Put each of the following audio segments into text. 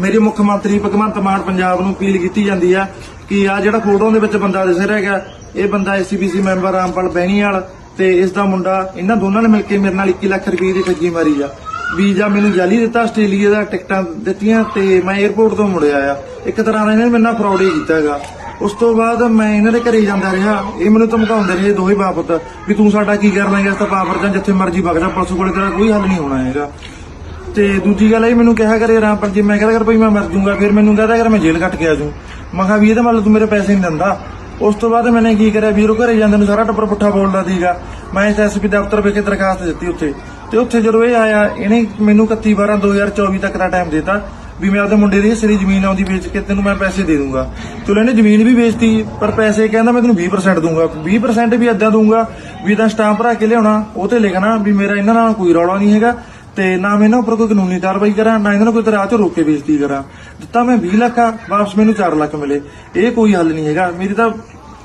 ਮੇਰੀ ਮੁੱਖ ਮੰਤਰੀ ਭਗਵੰਤ ਮਾਨ ਪੰਜਾਬ ਨੂੰ ਅਪੀਲ ਕੀਤੀ ਜਾਂਦੀ ਆ ਕਿ ਆ ਜਿਹੜਾ ਫੋਟੋ ਦੇ ਵਿੱਚ ਬੰਦਾ ਦਿਸ ਰਿਹਾ ਹੈਗਾ, ਇਹ ਬੰਦਾ ਐਸਸੀਬੀਸੀ ਮੈਂਬਰ ਰਾਮਪਾਲ ਬੈਣੀਵਾਲ ਤੇ ਇਸ ਦਾ ਮੁੰਡਾ, ਇਹਨਾਂ ਦੋਨਾਂ ਨੇ ਮਿਲ ਕੇ ਮੇਰੇ ਨਾਲ 21 ਲੱਖ ਰੁਪਏ ਦੀ ਠੱਗੀ ਮਾਰੀ ਆ। ਵੀਜ਼ਾ ਮੈਨੂੰ ਜਾਲੀ ਦਿੱਤਾ, ਆਸਟ੍ਰੇਲੀਆ ਦਾ ਟਿਕਟਾਂ ਦਿੱਤੀਆਂ ਤੇ ਮੈਂ 에ਅਰਪੋਰਟ ਤੋਂ ਮੁੜਿਆ ਆ। ਇੱਕ ਤਰ੍ਹਾਂ ਦਾ ਇਹਨਾਂ ਨੇ ਮੇਰੇ ਨਾਲ ਫਰਾਡ ਹੀ ਕੀਤਾ ਹੈਗਾ। ਉਸ ਤੋਂ ਬਾਅਦ ਮੈਂ ਇਹਨਾਂ ਦੇ ਘਰੇ ਜਾਂਦਾ ਰਿਹਾ। ਇਹ ਮੈਨੂੰ ਧਮਕਾਉਂਦੇ ਰਹੇ ਦੋਹੇ ਬਾਪਤ ਵੀ ਤੂੰ ਸਾਡਾ ਕੀ ਕਰਨਾ ਹੈਗਾ ਇਸ ਤਾਂ ਪਾਵਰ ਜਾਂ ਜਿੱਥੇ ਮਰਜ਼ੀ ਵਗ ਜਾ, ਪੁਲਿਸ ਕੋਲੇ ਤੇਰਾ ਕੋਈ ਹੱਲ ਨਹੀਂ ਹੋਣਾ ਹੈਗਾ। ਤੇ ਦੂਜੀ ਗੱਲ ਇਹ ਮੈਨੂੰ ਕਿਹਾ ਕਰੇ ਰਾਮ ਪਰ ਜੇ ਮੈਂ ਕਹਿੰਦਾ ਕਰ ਭਈ ਮੈਂ ਮਰ ਜਾਊਂਗਾ ਫਿਰ ਮੈਨੂੰ ਕਹਦਾ ਕਰ ਮੈਂ ਜੇਲ੍ਹ ਕੱਟ ਕੇ ਆ ਜਾਊਂ। ਮੈਂ ਕਿਹਾ ਵੀ ਇਹਦਾ ਮਤਲਬ ਤੂੰ ਮੇਰੇ ਪੈਸੇ ਨਹੀਂ ਦਿੰਦਾ। ਉਸ ਤੋਂ ਬਾਅਦ ਮੈਨੇ ਕੀ ਕਰਿਆ, ਵੀਰੋ ਘਰੇ ਜਾਂਦੇ ਨੂੰ ਸਾਰਾ ਟੱਬਰ ਪੁੱਠਾ ਬੋਲਦਾ ਸੀਗਾ। ਮੈਂ ਐਸਐਸਪੀ ਦਫ਼ਤਰ ਵਿਖੇ ਦਰਖਾਸਤ ਦਿੱਤੀ ਉੱਥੇ। ਤੇ ਉੱਥੇ ਜਦੋਂ ਇਹ ਆਇਆ, ਇਹਨੇ ਮੈਨੂੰ 31 12 2024 ਤੱਕ ਦਾ ਟਾਈਮ ਦਿੱਤਾ ਵੀ ਮੈਂ ਆਪਦੇ ਮੁੰਡੇ ਦੀ ਹਿੱਸੇ ਜ਼ਮੀਨ ਆਉਂਦੀ ਵੇਚ ਕੇ ਤੈਨੂੰ ਮੈਂ ਪੈਸੇ ਦੇ ਦੂੰਗਾ। ਚਲੋ ਇਹਨੇ ਜ਼ਮੀਨ ਵੀ ਵੇਚਤੀ, ਪਰ ਪੈਸੇ ਕਹਿੰਦਾ ਮੈਂ ਤੈਨੂੰ 20% ਦੂੰਗਾ। 20% ਵੀ ਏਦਾਂ ਦੂੰਗਾ, ਵੀ ਤਾਂ ਸਟਾਂਪ ਭਰਾ ਕੇ ਲਿਆਉਣਾ, ਉਹ ਤੇ ਲਿਖਣਾ ਵੀ ਮੇਰਾ ਇਹਨਾਂ ਨਾਲ ਕੋਈ ਰੌਲਾ ਨਹੀਂ ਹੈਗਾ। ਤੇ ਨਾ ਮੈਂ ਇਹਨਾਂ ਉੱਪਰ ਕੋਈ ਕਾਨੂੰਨੀ ਕਾਰਵਾਈ ਕਰਾਂ, ਨਾ ਇਹਨਾਂ ਨੂੰ ਕੋਈ ਤਰ੍ਹਾਂ ਚ ਰੋਕ ਕੇ ਬੇਇੱਜ਼ਤੀ ਕਰਾਂ। ਦਿੱਤਾ ਮੈਂ 20 ਲੱਖ ਆ, ਵਾਪਸ ਮੈਨੂੰ 4 ਲੱਖ ਮਿਲੇ। ਇਹ ਕੋਈ ਹੱਲ ਨਹੀਂ ਹੈਗਾ। ਮੇਰੀ ਤਾਂ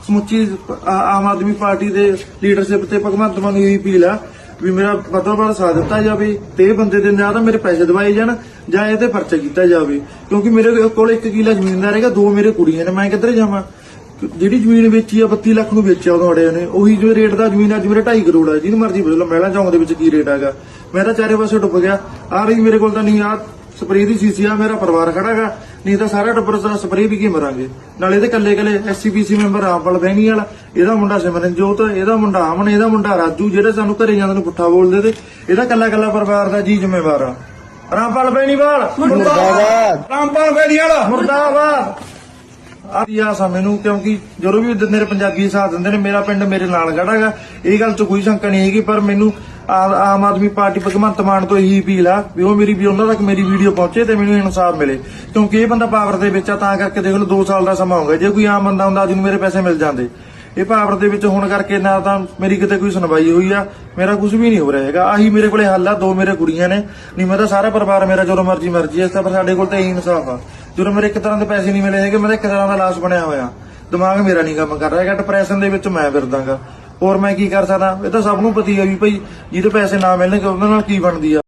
ਸਮੁੱਚੀ ਆਮ ਆਦਮੀ ਪਾਰਟੀ ਦੇ ਲੀਡਰਸ਼ਿਪ ਤੇ ਭਗਵੰਤ ਮਾਨ ਨੂੰ ਇਹੀ ਅਪੀਲ ਆ ਵੀ ਮੇਰਾ ਵੱਧੋ ਵੱਧ ਸਾਥ ਦਿੱਤਾ ਜਾਵੇ, ਤੇ ਇਹ ਬੰਦੇ ਦੇ ਜਾਂ ਤਾਂ ਮੇਰੇ ਪੈਸੇ ਦਵਾਏ ਜਾਣ, ਜਾਂ ਇਹ ਤੇ ਪਰਚਾ ਕੀਤਾ ਜਾਵੇ। ਕਿਉਂਕਿ ਮੇਰੇ ਕੋਲ ਇੱਕ ਕਿੱਲਾ ਜ਼ਮੀਨ ਦਾ ਦੋ ਮੇਰੇ ਕੁੜੀਆਂ ਨੇ, ਮੈਂ ਕਿੱਧਰ ਜਾਵਾਂ? ਜਿਹੜੀ ਜ਼ਮੀਨ ਵੇਚੀ ਆ 32 ਲੱਖ ਨੂੰ ਵੇਚਿਆ ਉਹ ਤੁਹਾਡੇ ਨੇ, ਉਹੀ ਜੋ ਰੇਟ ਦਾ ਜ਼ਮੀਨ ਅੱਜ ਮੇਰੇ 2.5 ਕਰੋੜ ਆ, ਜਿਹਨੂੰ ਮਰਜ਼ੀ ਪੁੱਛ ਮਹਿਲਾ ਚੌਂਕ ਦੇ ਵਿੱਚ ਕੀ ਰੇਟ ਹੈਗਾ? ਮੈਂ ਤਾਂ ਚਾਰੇ ਪਾਸੇ ਡੁੱਬ ਗਿਆ। ਆ ਰਹੀ ਮੇਰੇ ਕੋਲ ਤਾਂ ਨਹੀਂ ਆ ਸਪਰੇਅ ਦੀ ਸੀਸੀ ਆ ਮੇਰਾ ਪਰਿਵਾਰ ਖੜਾਗਾ ਨਹੀਂ ਤਾਂ ਸਾਰਾ ਟੱਬਰ ਦਾ ਸਪਰੇਅ ਵੀ ਕੀ ਮਰਾਂਗੇ ਨਾਲੇ ਇਹਦੇ ਕੱਲੇ ਕੱਲੇ ਐਸਸੀਪੀਸੀ ਮੈਂਬਰ ਰਾਮਪਾਲ ਬੈਣੀ ਵਾਲਾ ਇਹਦਾ ਮੁੰਡਾ ਸਿਮਰਨਜੋਤ ਇਹਦਾ ਮੁੰਡਾ ਅਮਨ ਇਹਦਾ ਮੁੰਡਾ ਰਾਜੂ ਜਿਹੜੇ ਸਾਨੂੰ ਘਰੇ ਜਾਂਦੇ ਨੂੰ ਪੁੱਠਾ ਬੋਲਦੇ ਤੇ ਇਹਦਾ ਕੱਲਾ ਕੱਲਾ ਪਰਿਵਾਰ ਦਾ ਜੀ ਜ਼ਿੰਮੇਵਾਰ ਆ। ਰਾਮਪਾਲ ਬੈਣੀਵਾਲ ਮੁਰਦਾਬਾਦ। ਰਾਮਪਾਲ ਬੈਣੀਵਾਲ ਮੁਰਦਾਬਾਦ। ਆ ਮੈਨੂੰ? ਕਿਉਂਕਿ ਜਦੋਂ ਵੀ ਮੇਰੇ ਪੰਜਾਬੀ ਸਾਥ ਦਿੰਦੇ ਨੇ, ਮੇਰਾ ਪਿੰਡ ਮੇਰੇ ਨਾਲ ਖੜਾਗਾ ਇਹ ਗੱਲ 'ਚ ਕੋਈ ਸ਼ੰਕਾ ਨਹੀਂ ਹੈਗੀ, ਪਰ ਮੈਨੂੰ ਆਮ ਆਦਮੀ ਪਾਰਟੀ ਭਗਵੰਤ ਮਾਨ ਤੋਂ ਇਹੀ ਅਪੀਲ ਆ ਵੀ ਉਹ ਮੇਰੀ ਵੀ ਉਹਨਾਂ ਤੱਕ ਮੇਰੀ ਵੀਡੀਓ ਪਹੁੰਚੇ ਤੇ ਮੈਨੂੰ ਇਨਸਾਫ ਮਿਲੇ। ਕਿਉਂਕਿ ਇਹ ਬੰਦਾ ਪਾਵਰ ਦੇ ਵਿੱਚ ਆ, ਤਾਂ ਕਰਕੇ ਦੇਖ ਲਓ 2 ਸਾਲ ਦਾ ਸਮਾਂ ਹੋ ਗਿਆ। ਜੇ ਕੋਈ ਆਮ ਬੰਦਾ ਹੁੰਦਾ, ਅੱਜ ਨੂੰ ਮੇਰੇ ਪੈਸੇ ਮਿਲ ਜਾਂਦੇ। ਇਹ ਪਾਵਰ ਦੇ ਵਿੱਚ ਹੋਣ ਕਰਕੇ ਨਾ ਤਾਂ ਮੇਰੀ ਕਿਤੇ ਕੋਈ ਸੁਣਵਾਈ ਹੋਈ ਆ, ਮੇਰਾ ਕੁਝ ਵੀ ਨਹੀਂ ਹੋ ਰਿਹਾ ਹੈਗਾ। ਆਹੀ ਮੇਰੇ ਕੋਲੇ ਹੱਲ ਆ, ਦੋ ਮੇਰੇ ਕੁੜੀਆਂ ਨੇ। ਨਹੀਂ, ਮੈਂ ਤਾਂ ਸਾਰਾ ਪਰਿਵਾਰ ਮੇਰਾ, ਜਦੋਂ ਮਰਜ਼ੀ ਮਰਜ਼ੀ ਇਸ ਤਾਂ ਪਰ ਸਾਡੇ ਕੋਲ ਤਾਂ ਇਹੀ ਇਨਸਾਫ ਆ। ਜਦੋਂ ਮੇਰੇ ਇੱਕ ਤਰ੍ਹਾਂ ਦੇ ਪੈਸੇ ਨਹੀਂ ਮਿਲੇ ਹੈਗੇ, ਮੈਂ ਤਾਂ ਇੱਕ ਤਰ੍ਹਾਂ ਦਾ ਲਾਸ਼ ਬਣਿਆ ਹੋਇਆ। ਦਿਮਾਗ ਮੇਰਾ ਨਹੀਂ ਕੰਮ ਕਰ ਰਿਹਾ ਹੈਗਾ ਡਿਪਰੈਸ਼ਨ ਦੇ ਵਿੱਚ ਮੈਂ ਫਿਰਦਾਗਾ। ਹੋਰ ਮੈਂ ਕੀ ਕਰ ਸਕਦਾ? ਇਹ ਤਾਂ ਸਭ ਨੂੰ ਪਤੀ ਹੈ ਵੀ ਭਾਈ ਜਿਹਦੇ ਪੈਸੇ ਨਾ ਮਿਲਣਗੇ ਉਹਨਾਂ ਨਾਲ ਕੀ ਬਣਦੀ ਆ?